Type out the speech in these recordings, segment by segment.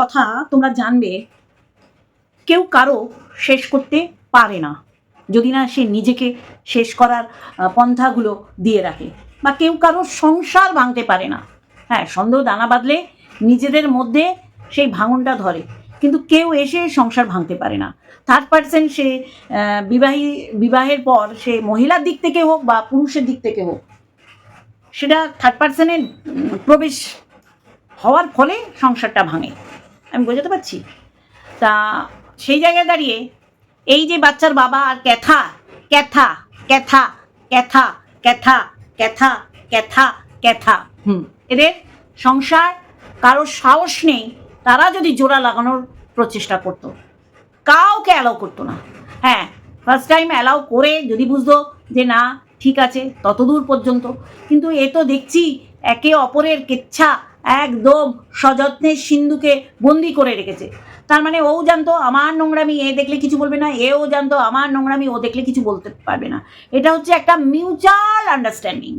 কথা তোমরা জানবে, কেউ কারও শেষ করতে পারে না। যদি না সে নিজেকে শেষ করার পন্থাগুলো দিয়ে রাখে বা কেউ কারও সংসার ভাঙতে পারে না। হ্যাঁ সন্দেহ দানা বাঁধলে নিজেদের মধ্যে সেই ভাঙনটা ধরে, কিন্তু কেউ এসে সংসার ভাঙতে পারে না। থার্ড পার্সেন্ট সে বিবাহী, বিবাহের পর সে মহিলার দিক থেকে হোক বা পুরুষের দিক থেকে হোক, সেটা থার্ড পার্সনের প্রবেশ হওয়ার ফলে সংসারটা ভাঙে। আমি বোঝাতে পারছি? তা সেই জায়গায় দাঁড়িয়ে এই যে বাচ্চার বাবা আর ক্যাথা ক্যাথা ক্যাথা ক্যাথা ক্যাথা ক্যাথা ক্যাথা ক্যাথা। হুম। এদের সংসার কারও সাহস নেই তারা যদি জোড়া লাগানোর প্রচেষ্টা করতো। কাউকে অ্যালাউ করতো না। হ্যাঁ ফার্স্ট টাইম অ্যালাউ করে যদি বুঝতো যে না ঠিক আছে ততদূর পর্যন্ত। কিন্তু এ তো দেখছি একে অপরের কেচ্ছা একদম সযত্নে সিন্ধুকে বন্দি করে রেখেছে। তার মানে ও জানতো আমার নোংরামি, এ দেখলে কিছু বলবে না, এও জানতো আমার নোংরামি, ও দেখলে কিছু বলতে পারবে না। এটা হচ্ছে একটা মিউচুয়াল আন্ডারস্ট্যান্ডিং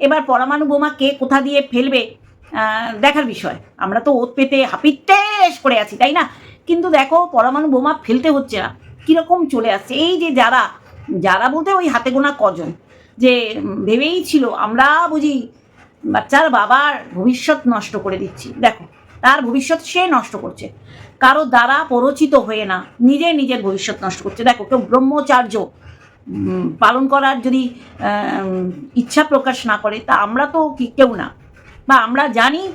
এবার পরমাণু বোমা কে কোথা দিয়ে ফেলবে দেখার বিষয়। আমরা তো ওত পেতে হাপিটেস করে আছি, তাই না? কিন্তু দেখো, পরমাণু বোমা ফেলতে হচ্ছে না। কীরকম চলে আসছে? এই যে যারা যারা বলতে ওই হাতে গোনা কজন, যে ভেবেই ছিল, আমরা বুঝি বাচ্চার বাবার ভবিষ্যৎ নষ্ট করে দিচ্ছি। দেখো, তার ভবিষ্যৎ সে নষ্ট করছে। কারও দ্বারা পরচিত হয়ে না, নিজে নিজের ভবিষ্যৎ নষ্ট করছে। দেখো, কেউ ব্রহ্মচার্য পালন করার যদি ইচ্ছা প্রকাশ না করে, তা আমরা তো কি- কেউ না। বা আমরা জানি,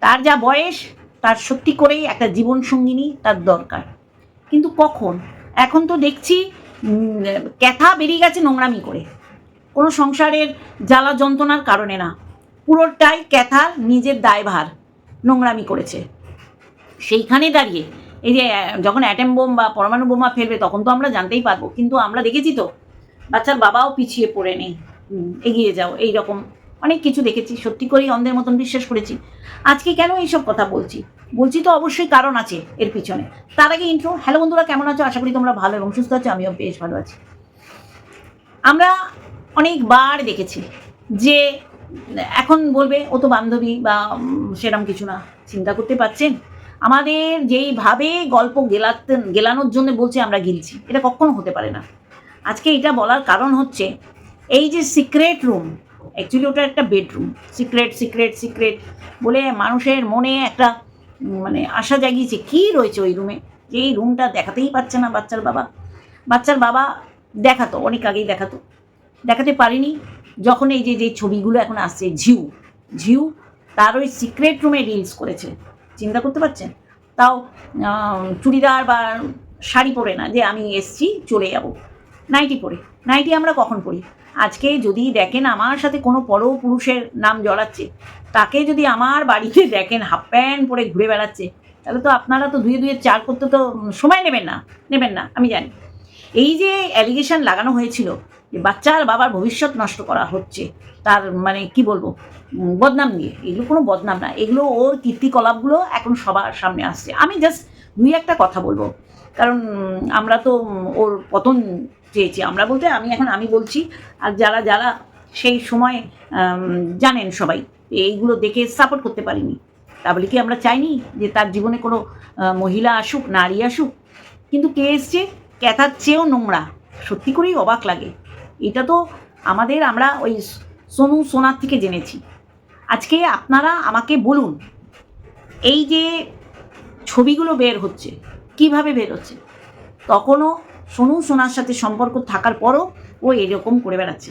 তার যা বয়স, তার সত্যি করেই একটা জীবন সঙ্গিনী তার দরকার। কিন্তু কখন? এখন তো দেখছি ক্যাথা বেরিয়ে গেছে নোংরামি করে। কোনো সংসারের জ্বালা যন্ত্রণার কারণে না। পুরোটাই ক্যাথার নিজের দায়ভার নোংরামি করেছে। সেইখানে দাঁড়িয়ে, এই যে যখন অ্যাটেম বোম বা পরমাণু বোমা ফেলবে, তখন তো আমরা জানতেই পারব। কিন্তু আমরা দেখেছি তো, বাচ্চার বাবাও পিছিয়ে পড়ে নেই। এগিয়ে যাও, এই রকম অনেক কিছু দেখেছি। সত্যি করেই অন্ধের মতন বিশ্বাস করেছি। আজকে কেন এইসব কথা বলছি? বলছি তো অবশ্যই কারণ আছে এর পিছনে। তার আগে ইন্ট্রো হ্যালো বন্ধুরা, কেমন আছো? আশা করি তোমরা ভালো এবং সুস্থ আছো, আমিও বেশ ভালো আছি। আমরা অনেকবার দেখেছি যে এখন বলবে, ও তো বান্ধবী বা সেরম কিছু না, চিন্তা করতে পারছেন আমাদের যেইভাবে গল্প গেলাতে, গেলানোর জন্য বলছে, আমরা গিলছি। এটা কখনো হতে পারে না। আজকে এটা বলার কারণ হচ্ছে, এই যে সিক্রেট রুম অ্যাকচুয়ালি ওটা একটা বেডরুম, সিক্রেট সিক্রেট সিক্রেট বলে মানুষের মনে একটা মানে আশা জাগিয়েছে, কী রয়েছে ওই রুমে? যে এই রুমটা দেখাতেই পারছে না বাচ্চার বাবা। বাচ্চার বাবা দেখাতো, অনেক আগেই দেখাতো। দেখাতে পারিনি যখন এই যে যে ছবিগুলো এখন আসছে, ঝিউ ঝিউ তার ওই সিক্রেট রুমে রিলস করেছে। চিন্তা করতে পারছেন? তাও চুড়িদার বা শাড়ি পরে না, যে আমি এসছি, চলে যাব। নাইটি পরে। নাইটি আমরা কখন পরি? আজকে যদি দেখেন আমার সাথে কোনো পর পুরুষের নাম জড়াচ্ছে, তাকে যদি আমার বাড়িতে দেখেন, হাফ প্যান্ট পরে ঘুরে বেড়াচ্ছে, তাহলে তো আপনারা তো ধুয়ে ধুয়ে চার করতে তো সময় নেবেন না। নেবেন না, আমি জানি। এই যে অ্যালিগেশন লাগানো হয়েছিল যে বাচ্চার বাবার ভবিষ্যৎ নষ্ট করা হচ্ছে, তার মানে কি বলব বদনাম দিয়ে এগুলো কোনো বদনাম না, এগুলো ওর কীর্তিকলাপগুলো এখন সবার সামনে আসছে। আমি জাস্ট দুই একটা কথা বলব, কারণ আমরা তো ওর পতন চেয়েছি। আমরা বলতে, আমি এখন আমি বলছি, আর যারা যারা সেই সময় জানেন সবাই, এইগুলো দেখে সাপোর্ট করতে পারিনি, তা বলে কি আমরা চাইনি যে তার জীবনে কোনো মহিলা আসুক, নারী আসুক, কিন্তু কে এসছে? ক্যাথার চেয়েও নোংরা। সত্যি করেই অবাক লাগে। এটা তো আমাদের আমরা ওই সোনু সোনার থেকে জেনেছি। আজকে আপনারা আমাকে বলুন, এই যে ছবিগুলো বের হচ্ছে, কীভাবে বের হচ্ছে? তখনও সোনু সোনার সাথে সম্পর্ক থাকার পরও ও এরকম করে বেড়াচ্ছে।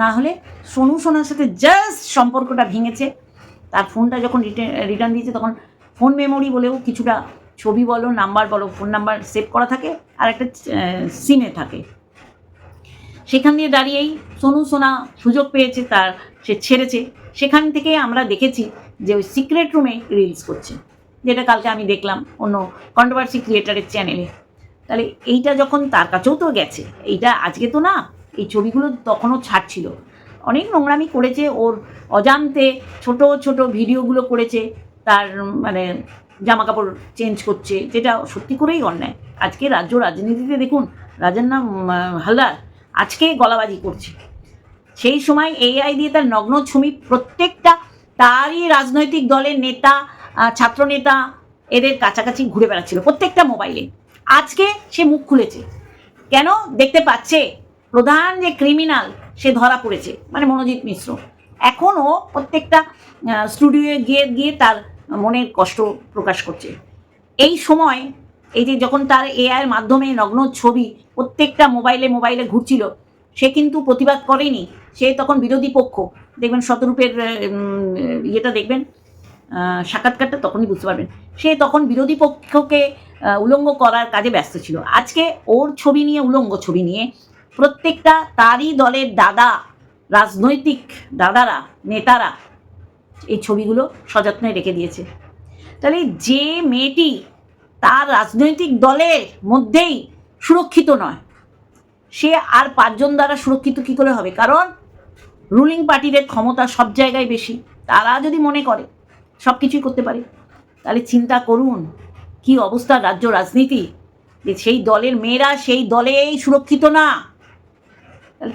না হলে সোনু সোনার সাথে জাস্ট সম্পর্কটা ভেঙেছে। তার ফোনটা যখন রিটার্ন দিয়েছে তখন ফোন মেমোরি বলেও কিছুটা ছবি বলো, নাম্বার বলো ফোন নাম্বার সেভ করা থাকে আর একটা সিমে থাকে। সেখান দিয়ে দাঁড়িয়েই সোনু সোনা সুযোগ পেয়েছে তার, সে ছেড়েছে। সেখান থেকে আমরা দেখেছি যে ওই সিক্রেট রুমে রিলস করছে, যেটা কালকে আমি দেখলাম অন্য কন্ট্রোভার্সি ক্রিয়েটারের চ্যানেলে তাহলে এইটা যখন তার কাছেও তো গেছে, এইটা আজকে তো না, এই ছবিগুলো তখনও ছাড়ছিল। অনেক নোংরামি করেছে ওর, অজান্তে ছোট ছোট ভিডিওগুলো করেছে তার মানে জামা কাপড় চেঞ্জ করছে যেটা সত্যি করেই অন্যায়। আজকে রাজ্য রাজনীতিতে দেখুন রাজার নাম হালদার আজকে গলাবাজি করছে। সেই সময় এআই দিয়ে তার নগ্ন ছবি প্রত্যেকটা তারই রাজনৈতিক দলের নেতা আহ, ছাত্রনেতা এদের কাছাকাছি ঘুরে বেড়াচ্ছিল প্রত্যেকটা মোবাইলে আজকে সে মুখ খুলেছে। কেন? দেখতে পাচ্ছে প্রধান যে ক্রিমিনাল সে ধরা পড়েছে মানে মনোজিৎ মিশ্র। এখনও প্রত্যেকটা স্টুডিওয়ে গিয়ে গিয়ে তার মনের কষ্ট প্রকাশ করছে। এই সময় এই যে যখন তার এআইয়ের মাধ্যমে নগ্ন ছবি প্রত্যেকটা মোবাইলে মোবাইলে ঘুরছিল, সে কিন্তু প্রতিবাদ করেনি। সে তখন বিরোধী পক্ষ। দেখবেন শতরূপের ইয়েটা দেখবেন সাক্ষাৎকারটা তখনই বুঝতে পারবেন। সে তখন বিরোধী পক্ষকে উলঙ্গ করার কাজে ব্যস্ত ছিল। আজকে ওর ছবি নিয়ে, উলঙ্গ ছবি নিয়ে প্রত্যেকটা তারই দলের দাদা, রাজনৈতিক দাদারা, নেতারা ছবিগুলো সযত্নে রেখে দিয়েছে। তাহলে যে মেয়েটি তার রাজনৈতিক দলের মধ্যেই সুরক্ষিত নয়, সে আর পাঁচজন দ্বারা সুরক্ষিত কি করে হবে? কারণ রুলিং পার্টিদের ক্ষমতা সব জায়গায় বেশি, তারা যদি মনে করে সব কিছুই করতে পারে, তাহলে চিন্তা করুন কি অবস্থা রাজ্য রাজনীতি, যে সেই দলের মেয়েরা সেই দলেই সুরক্ষিত না।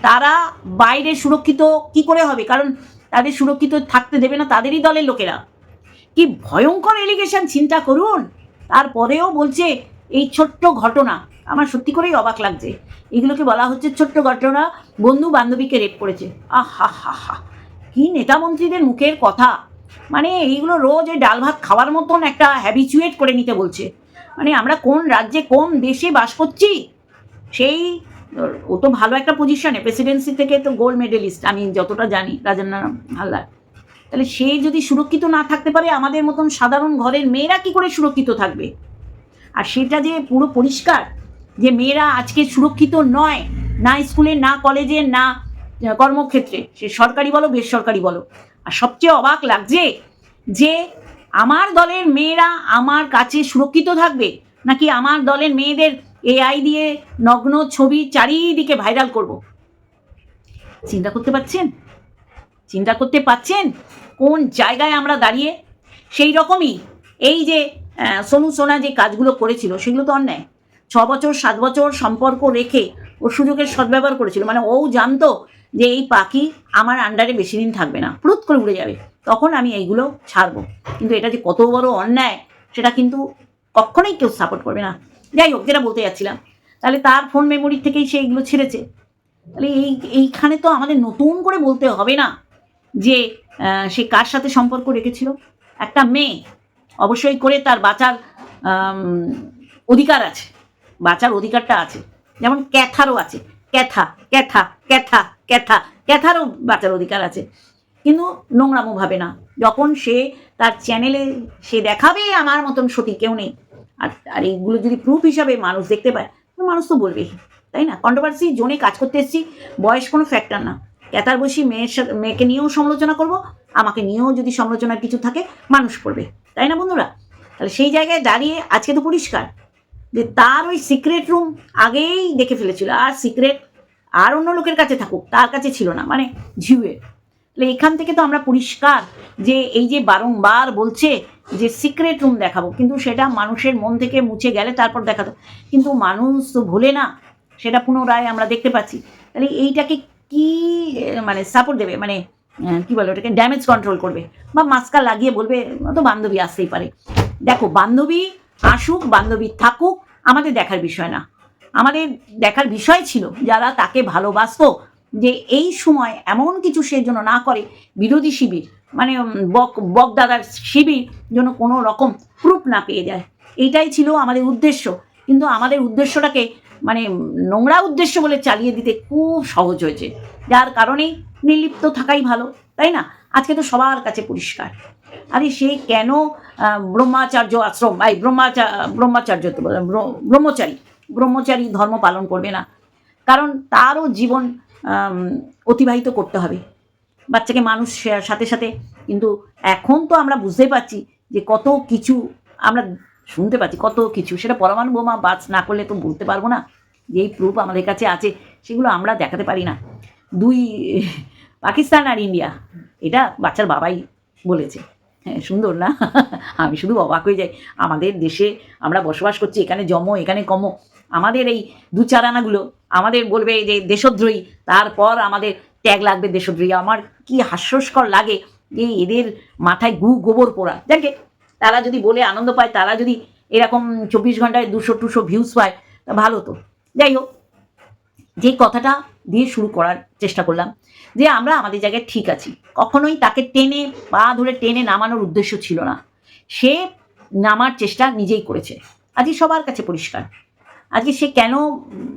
তারা বাইরে সুরক্ষিত কি করে হবে? কারণ তাদের সুরক্ষিত থাকতে দেবে না তাদেরই দলের লোকেরা। কি ভয়ঙ্কর এলিগেশন চিন্তা করুন। তারপরেও বলছে, এই ছোট্ট ঘটনা। আমার সত্যি করেই অবাক লাগছে। এগুলোকে বলা হচ্ছে ছোট্ট ঘটনা, বন্ধু বান্ধবীকে রেপ করেছে। আহ হা হা কি নেতা মন্ত্রীদের মুখের কথা। মানে এইগুলো রোজ এই ডাল ভাত খাওয়ার মতন একটা হ্যাবিচুয়েট করে নিতে বলছে। মানে আমরা কোন রাজ্যে কোন দেশে বাস করছি? সেই ও তো ভালো একটা পজিশনে প্রেসিডেন্সি থেকে তো গোল্ড মেডেলিস্ট আমি যতটা জানি রাজেন্দ্র হালদার। তাহলে সে যদি সুরক্ষিত না থাকতে পারে, আমাদের মতন সাধারণ ঘরের মেয়েরা কি করে সুরক্ষিত থাকবে? আর সেটা যে পুরো পরিষ্কার, যে মেয়েরা আজকে সুরক্ষিত নয়, না স্কুলে, না কলেজে না কর্মক্ষেত্রে, সে সরকারি বলো, বেসরকারি বলো। আর সবচেয়ে অবাক লাগছে যে আমার দলের মেয়েরা আমার কাছে সুরক্ষিত থাকবে, নাকি আমার দলের মেয়েদের এআই দিয়ে নগ্ন ছবি চারিদিকে ভাইরাল করব। চিন্তা করতে পারছেন? চিন্তা করতে পারছেন? কোন জায়গায় আমরা দাঁড়িয়ে? সেই রকমই এই যে সোনু সোনা যে কাজগুলো করেছিল, সেগুলো তো অন্যায়। ছ বছর, সাত বছর সম্পর্ক রেখে ও সুযোগের সদ্ব্যবহার করেছিল। মানে ও জানতো যে এই পাখি আমার আন্ডারে বেশি দিন থাকবে না। প্রুত করে উড়ে যাবে। তখন আমি এইগুলো ছাড়বো। কিন্তু এটা যে কত বড় অন্যায়, সেটা কিন্তু কখনোই কেউ সাপোর্ট করবে না। যাই হোক, যেটা বলতে যাচ্ছিলাম। তাহলে তার ফোন মেমোরি থেকেই সে এগুলো ছেড়েছে। তাহলে এই, এইখানে তো আমাদের নতুন করে বলতে হবে না যে সে কার সাথে সম্পর্ক রেখেছিল? একটা মেয়ে অবশ্যই করে তার বাঁচার অধিকার আছে, বাঁচার অধিকারটা আছে। যেমন ক্যাথারও আছে, ক্যাথা ক্যাথা ক্যাথা ক্যাথা, ক্যাথারও বাঁচার অধিকার আছে। কিন্তু নোংরামো ভাবে না। যখন সে তার চ্যানেলে সে দেখাবে আমার মতন সতী কেউ নেই। আর আর এইগুলো যদি প্রুফ হিসাবে মানুষ দেখতে পায় মানুষ তো বলবেই, তাই না? কন্ট্রোভার্সি জোনে কাজ করতে এসেছি, বয়স কোনো ফ্যাক্টর না। ক্যাতার বসি মেয়ের সাথে মেয়েকে নিয়েও সমালোচনা করব, আমাকে নিয়েও যদি সমালোচনার কিছু থাকে, মানুষ করবে, তাই না বন্ধুরা? তাহলে সেই জায়গায় দাঁড়িয়ে আজকে তো পরিষ্কার, যে তার ওই সিক্রেট রুম আগেই দেখে ফেলেছিল, আর সিক্রেট আর অন্য লোকের কাছে থাকুক, তার কাছে ছিল না মানে ঝিউয়ের। তাহলে এখান থেকে তো আমরা পরিষ্কার যে এই যে বারংবার বলছে যে সিক্রেট রুম দেখাবো। কিন্তু সেটা মানুষের মন থেকে মুছে গেলে তারপর দেখাতো। কিন্তু মানুষ তো ভোলে না, সেটা পুনরায় আমরা দেখতে পাচ্ছি। তাহলে এইটাকে কি মানে সাপোর্ট দেবে? মানে কি বলে ওটাকে? ড্যামেজ কন্ট্রোল করবে? বা মাস্কা লাগিয়ে বলবে "ও তো বান্ধবী আসতেই পারে। দেখো, বান্ধবী আসুক, বান্ধবী থাকুক, আমাদের দেখার বিষয় না। আমাদের দেখার বিষয় ছিল যারা তাকে ভালোবাসতো যে এই সময় এমন কিছু সে জন্য না করে, বিরোধী শিবির মানে বক, বকদাদার শিবির যেন কোনো রকম প্রুফ না পেয়ে যায়। এইটাই ছিল আমাদের উদ্দেশ্য। কিন্তু আমাদের উদ্দেশ্যটাকে মানে নোংরা উদ্দেশ্য বলে চালিয়ে দিতে খুব সহজ হয়েছে। যার কারণেই নির্লিপ্ত থাকাই ভালো, তাই না? আজকে তো সবার কাছে পরিষ্কার। আরে সে কেন ব্রহ্মাচার্য আশ্রম, এই ব্রহ্মাচার ব্রহ্মাচার্য তো ব্রহ্মচারী ব্রহ্মচারী ধর্ম পালন করবে না? কারণ তারও জীবন অতিবাহিত করতে হবে। বাচ্চাকে মানুষ সাথে সাথে। কিন্তু এখন তো আমরা বুঝতে পারছি যে কত কিছু আমরা শুনতে পাচ্ছি, কত কিছু। সেটা পরমাণু বোমা বাজ না করলে তো বলতে পারব না যে এই প্রুফ আমাদের কাছে আছে। সেগুলো আমরা দেখাতে পারি না। দুই, পাকিস্তান আর ইন্ডিয়া, এটা বাচ্চার বাবাই বলেছে। হ্যাঁ সুন্দর না? আমি শুধু অবাক হয়ে যাই। আমাদের দেশে আমরা বসবাস করছি, এখানে জমো, এখানে কমো। আমাদের এই দু চার আনাগুলো আমাদের বলবে যে দেশদ্রোহী, তারপর আমাদের ট্যাগ লাগবে দেশদ্রোহী। আমার কি হাস্যস্কর লাগে যে এদের মাথায় গু গোবর পোড়া। দেখে, তারা যদি বলে আনন্দ পায়, তারা যদি এরকম চব্বিশ ঘন্টায় দুশো টুশো ভিউজ পায়, তা ভালো তো। যাই হোক, যে কথাটা দিয়ে শুরু করার চেষ্টা করলাম, যে আমরা আমাদের জায়গায় ঠিক আছি। কখনোই তাকে টেনে, পা ধরে টেনে নামানোর উদ্দেশ্য ছিল না। সে নামার চেষ্টা নিজেই করেছে। আজই সবার কাছে পরিষ্কার। আজকে সে কেন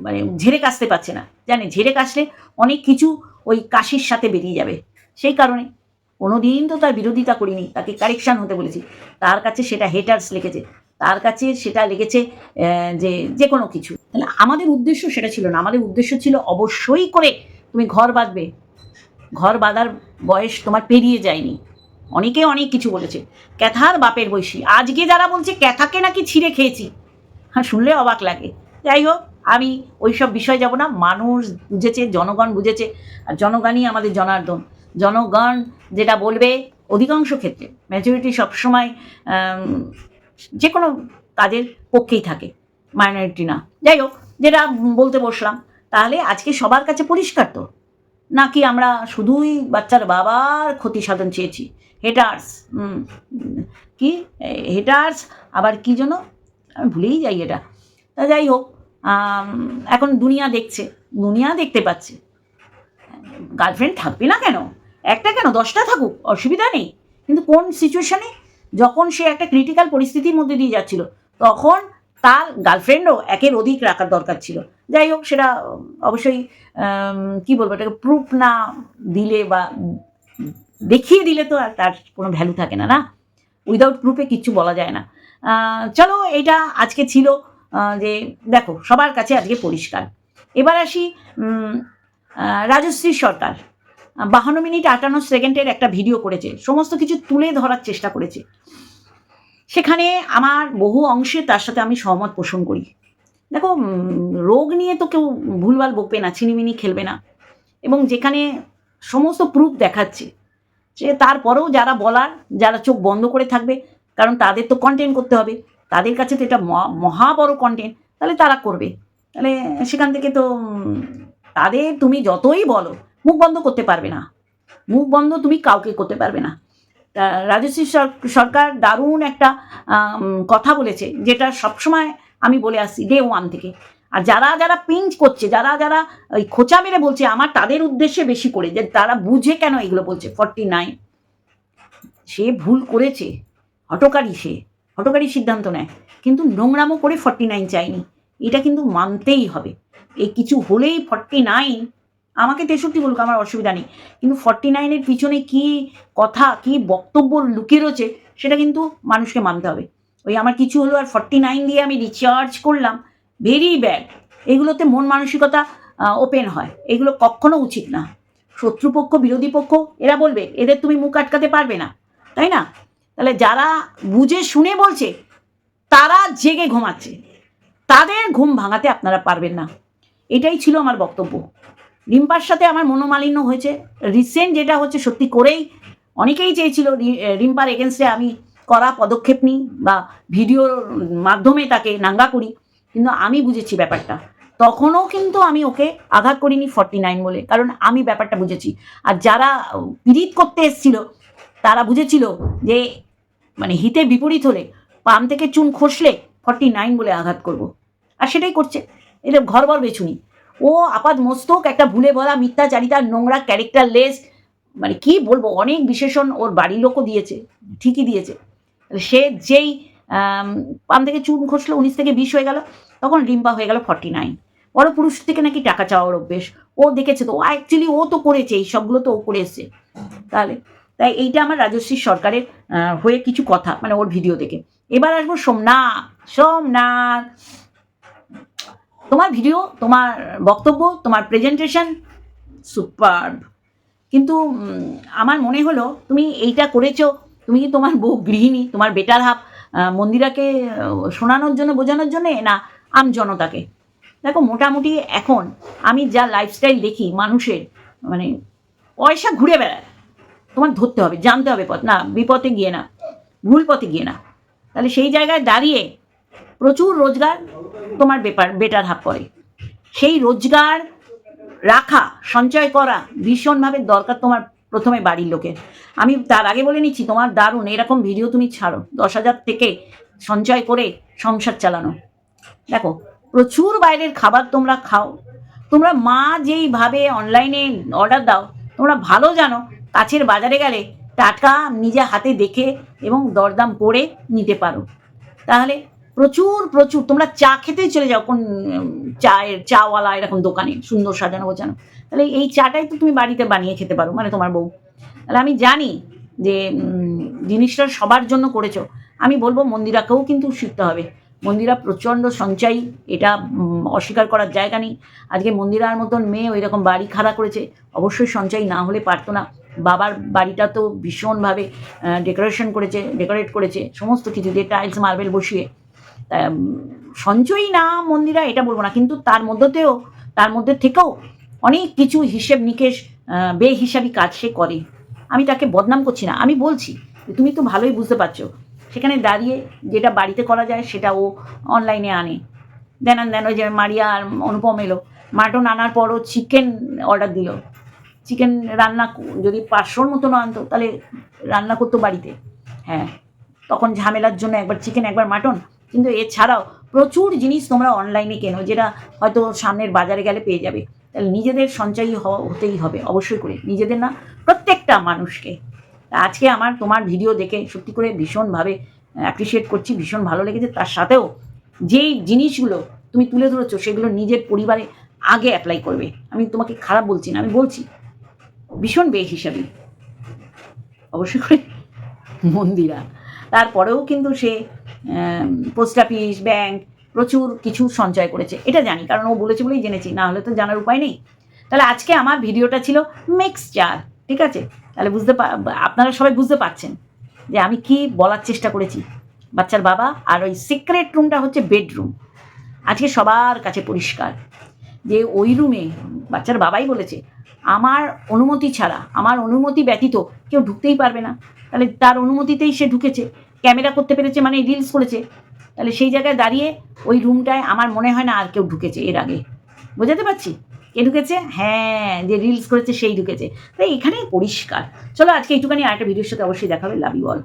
মানে ঝেড়ে কাশতে পারছে না? জানে ঝেড়ে কাশলে অনেক কিছু ওই কাশির সাথে বেরিয়ে যাবে। সেই কারণে কোনোদিন তো তার বিরোধিতা করিনি তাকে কারেকশান হতে বলেছি। তার কাছে সেটা হেটার্স লিখেছে। তার কাছে সেটা আহ, যে যে কোনো কিছু। তাহলে আমাদের উদ্দেশ্য সেটা ছিল না। আমাদের উদ্দেশ্য ছিল অবশ্যই করে তুমি ঘর বাঁধবে। ঘর বাঁধার বয়স তোমার পেরিয়ে যায়নি। অনেকে অনেক কিছু বলেছে। ক্যাথার বাপের বৈশী আজকে যারা বলছে ক্যাথাকে নাকি ছিঁড়ে খেয়েছি। হ্যাঁ শুনলে অবাক লাগে। যাই হোক আমি ওইসব বিষয় যাব না। মানুষ বুঝেছে, জনগণ বুঝেছে, আর জনগণই আমাদের জনার্দন। জনগণ যেটা বলবে অধিকাংশ ক্ষেত্রে মেজরিটি সবসময় যে কোনো কাজের পক্ষেই থাকে মাইনরিটি না। যাই হোক যেটা বলতে বসলাম, তাহলে আজকে সবার কাছে পরিষ্কার তো। নাকি আমরা শুধুই বাচ্চার বাবার ক্ষতি সাধন চেয়েছি? হেটার্স কি? হেটার্স আবার কি যেন? আমি ভুলেই যাই এটা। তা যাই হোক এখন দুনিয়া দেখছে, দুনিয়া দেখতে পাচ্ছে। গার্লফ্রেন্ড থাকবে না কেন? একটা কেন? দশটা থাকুক, অসুবিধা নেই। কিন্তু কোন সিচুয়েশনে যখন সে একটা ক্রিটিক্যাল পরিস্থিতির মধ্যে দিয়ে যাচ্ছিল, তখন তার গার্লফ্রেন্ডও একের অধিক রাখার দরকার ছিল। যাই হোক, সেটা অবশ্যই কি বলব, এটাকে প্রুফ না দিলে বা দেখিয়ে দিলে তো আর তার কোনো ভ্যালু থাকে না না? উইদাউট প্রুফে কিচ্ছু বলা যায় না। চলো এটা আজকে ছিল। যে দেখো, সবার কাছে আজকে পরিষ্কার। এবার আসি রাজশ্রী সরকার। বাহান্ন মিনিট আটান্ন সেকেন্ডের একটা ভিডিও করেছে, সমস্ত কিছু তুলে ধরার চেষ্টা করেছে। সেখানে আমার বহু অংশে তার সাথে আমি সহমত পোষণ করি। দেখো রোগ নিয়ে তো কেউ ভুলভাল বকবে না, ছিনিমিনি খেলবে না। এবং যেখানে সমস্ত প্রুফ দেখাচ্ছে সে তারপরেও যারা বলার, যারা চোখ বন্ধ করে থাকবে, কারণ তাদের তো কন্টেন্ট করতে হবে। তাদের কাছে তো এটা মহা বড় কন্টেন্ট তাহলে তারা করবে। তাহলে সেখান থেকে তো তাদের তুমি যতই বলো, মুখ বন্ধ করতে পারবে না। মুখ বন্ধ তুমি কাউকে করতে পারবে না। রাজশ্রী সরকার দারুণ একটা কথা বলেছে, যেটা সবসময় আমি বলে আসছি ডে ওয়ান থেকে। আর যারা যারা পিঞ্চ করছে, যারা যারা ওই খোঁচা মেরে বলছে, আমার তাদের উদ্দেশ্যে বেশি করে, যে তারা বুঝে কেন এগুলো বলছে ফর্টি নাইন সে ভুল করেছে, হটকারী সে। হটকারী সিদ্ধান্ত নেয়। কিন্তু নোংরামো করে ফর্টি নাইন চাইনি এটা কিন্তু মানতেই হবে। এই কিছু হলেই ফর্টি নাইন আমাকে তেষট্টি বলুক, আমার অসুবিধা নেই। কিন্তু ফর্টি নাইনের পিছনে কি কথা, কি বক্তব্য লুকিয়ে রয়েছে, সেটা কিন্তু মানুষকে মানতে হবে। ওই আমার কিছু হলো আর ফর্টি নাইন দিয়ে আমি রিচার্জ করলাম ভেরি ব্যাড এগুলোতে মন মানসিকতা ওপেন হয়। এগুলো কখনো উচিত না। শত্রুপক্ষ, বিরোধী পক্ষ, এরা বলবে, এদের তুমি মুখ আটকাতে পারবে না। তাই না? তাহলে যারা বুঝে শুনে বলছে, তারা জেগে ঘুমাচ্ছে। তাদের ঘুম ভাঙাতে আপনারা পারবেন না। এটাই ছিল আমার বক্তব্য। রিম্পার সাথে আমার মনোমালিন্য হয়েছে। রিসেন্ট যেটা হচ্ছে সত্যি করেই অনেকেই চেয়েছিল রিম্পার এগেনস্টে আমি করা পদক্ষেপ নিই বা ভিডিওর মাধ্যমে তাকে নাঙ্গা করি। কিন্তু আমি বুঝেছি ব্যাপারটা। তখনও কিন্তু আমি ওকে আঘাত করিনি ফর্টি নাইন বলে। কারণ আমি ব্যাপারটা বুঝেছি। আর যারা পীড়িত করতে এসেছিল, তারা বুঝেছিল যে মানে হিতে বিপরীত হলে, পাম থেকে চুন খসলে ফর্টি নাইন বলে আঘাত করব। আর সেটাই করছে। এটা ঘরবর বেছুনি ও আপাত মস্তক, একটা ভুলে বলা মিথ্যাচারিতার নোংরা ক্যারেক্টার লেস মানে কি বলব, অনেক বিশেষণ ওর বাড়ির লোকও দিয়েছে, ঠিকই দিয়েছে। সে যেই পাম থেকে চুন খসলো, উনিশ থেকে বিশ হয়ে গেল, তখন রিম্পা হয়ে গেল ফর্টি নাইন বড় পুরুষ থেকে নাকি টাকা চাওয়ার অভ্যেস। ও দেখেছে তো, ও অ্যাকচুয়ালি ও তো করেছে, এই সবগুলো তো ও করে এসছে। তাহলে তাই এইটা আমার রাজশ্রী সরকারের হয়ে কিছু কথা মানে ওর ভিডিও দেখে। এবার আসব সোমনাথ সোমনাথ। তোমার ভিডিও তোমার বক্তব্য, তোমার প্রেজেন্টেশন সুপার কিন্তু আমার মনে হলো, তুমি এইটা করেছ, তুমি কি তোমার বউ গৃহিণী, তোমার বেটার হাফ মন্দিরাকে শোনানোর জন্য, বোঝানোর জন্যে, না, আম জনতাকে? দেখো, মোটামুটি এখন আমি যা লাইফস্টাইল দেখি মানুষের মানে পয়সা ঘুরে বেড়ায়। তোমার ধরতে হবে, জানতে হবে পথ। না, বিপথে গিয়ে না, ভুল পথে গিয়ে না। তাহলে সেই জায়গায় দাঁড়িয়ে প্রচুর রোজগার তোমার বেপার, বেটার হাফ করে সেই রোজগার রাখা, সঞ্চয় করা ভীষণভাবে দরকার তোমার প্রথমে বাড়ির লোকের। আমি তার আগে বলে নিচ্ছি, তোমার দারুণ এরকম ভিডিও তুমি ছাড়ো, দশ হাজার থেকে সঞ্চয় করে সংসার চালানো। দেখো, প্রচুর বাইরের খাবার তোমরা খাও, তোমরা মা যেইভাবে অনলাইনে অর্ডার দাও, তোমরা ভালো জানো কাছের বাজারে গেলে টাটকা নিজে হাতে দেখে এবং দরদাম করে নিতে পারো। তাহলে প্রচুর প্রচুর, তোমরা চা খেতেই চলে যাও কোন চায়ের, চাওয়ালা এরকম দোকানে, সুন্দর সাজানো গোছানো। তাহলে এই চাটাই তো তুমি বাড়িতে বানিয়ে খেতে পারো মানে তোমার বউ। তাহলে আমি জানি যে জিনিসটা সবার জন্য করেছ। আমি বলব মন্দিরাকেও কিন্তু শিখতে হবে। মন্দিরা প্রচণ্ড সঞ্চয়ী এটা অস্বীকার করার জায়গা নেই। আজকে মন্দিরার মতন মেয়ে ওই রকম বাড়ি খাড়া করেছে, অবশ্যই সঞ্চয়ী না হলে পারতো না। বাবার বাড়িটা তো ভীষণভাবে ডেকোরেশন করেছে ডেকোরেট করেছে, সমস্ত কিছু দিয়ে টাইলস মার্বেল বসিয়ে। সঞ্চয়ী না মন্দিরা এটা বলব না, কিন্তু তার মধ্যতেও, তার মধ্যে থেকেও অনেক কিছু হিসেব নিকেশ বেহিসাবি কাজ সে করে। আমি তাকে বদনাম করছি না, আমি বলছি তুমি তো ভালোই বুঝতে পারছ। সেখানে দাঁড়িয়ে যেটা বাড়িতে করা যায় সেটা ও অনলাইনে আনে। দেন দেন ওই যে মারিয়া আর অনুপম এলো। মাটন আনার পরও চিকেন অর্ডার দিল। চিকেন রান্না যদি পাঁচশোর মতন আনতো, তাহলে রান্না করতো বাড়িতে। হ্যাঁ তখন ঝামেলার জন্য একবার চিকেন একবার মাটন কিন্তু এছাড়াও প্রচুর জিনিস তোমরা অনলাইনে কেনো, যেটা হয়তো সামনের বাজারে গেলে পেয়ে যাবে। তাহলে নিজেদের সঞ্চয়ী হতেই হবে, অবশ্যই করে। নিজেদের না, প্রত্যেকটা মানুষকে। আজকে আমার, তোমার ভিডিও দেখে সত্যি করে ভীষণভাবে অ্যাপ্রিসিয়েট করছি, ভীষণ ভালো লেগেছে। তার সাথেও যেই জিনিসগুলো তুমি তুলে ধরেছো, সেগুলো নিজের পরিবারে আগে অ্যাপ্লাই করবে। আমি তোমাকে খারাপ বলছি না, আমি বলছি ভীষণ বে হিসাবে। অবশ্যই করে মন্দিরা। তারপরেও কিন্তু সে পোস্ট অফিস ব্যাংক প্রচুর কিছু সঞ্চয় করেছে। এটা জানি, কারণ ও বলেছে বলেই জেনেছি, না হলে তো জানার উপায় নেই। তাহলে আজকে আমার ভিডিওটা ছিল মিক্সচার ঠিক আছে? তাহলে বুঝতে আপনারা সবাই বুঝতে পারছেন যে আমি কি বলার চেষ্টা করেছি। বাচ্চার বাবা আর ওই সিক্রেট রুমটা হচ্ছে বেডরুম আজকে সবার কাছে পরিষ্কার। যে ওই রুমে বাচ্চার বাবাই বলেছে, আমার অনুমতি ছাড়া, আমার অনুমতি ব্যতীত কেউ ঢুকতেই পারবে না। তাহলে তার অনুমতিতেই সে ঢুকেছে, ক্যামেরা করতে পেরেছে মানে রিলস করেছে। তাহলে সেই জায়গায় দাঁড়িয়ে ওই রুমটায় আমার মনে হয় না আর কেউ ঢুকেছে এর আগে। বোঝাতে পারছি? কে ঢুকেছে? হ্যাঁ যে রিলস করেছে সেই ঢুকেছে। তাই এখানে পরিষ্কার। চলো আজকে একটুখানি আরেকটা ভিডিওর সাথে অবশ্যই দেখাবে লাভ ইউ অল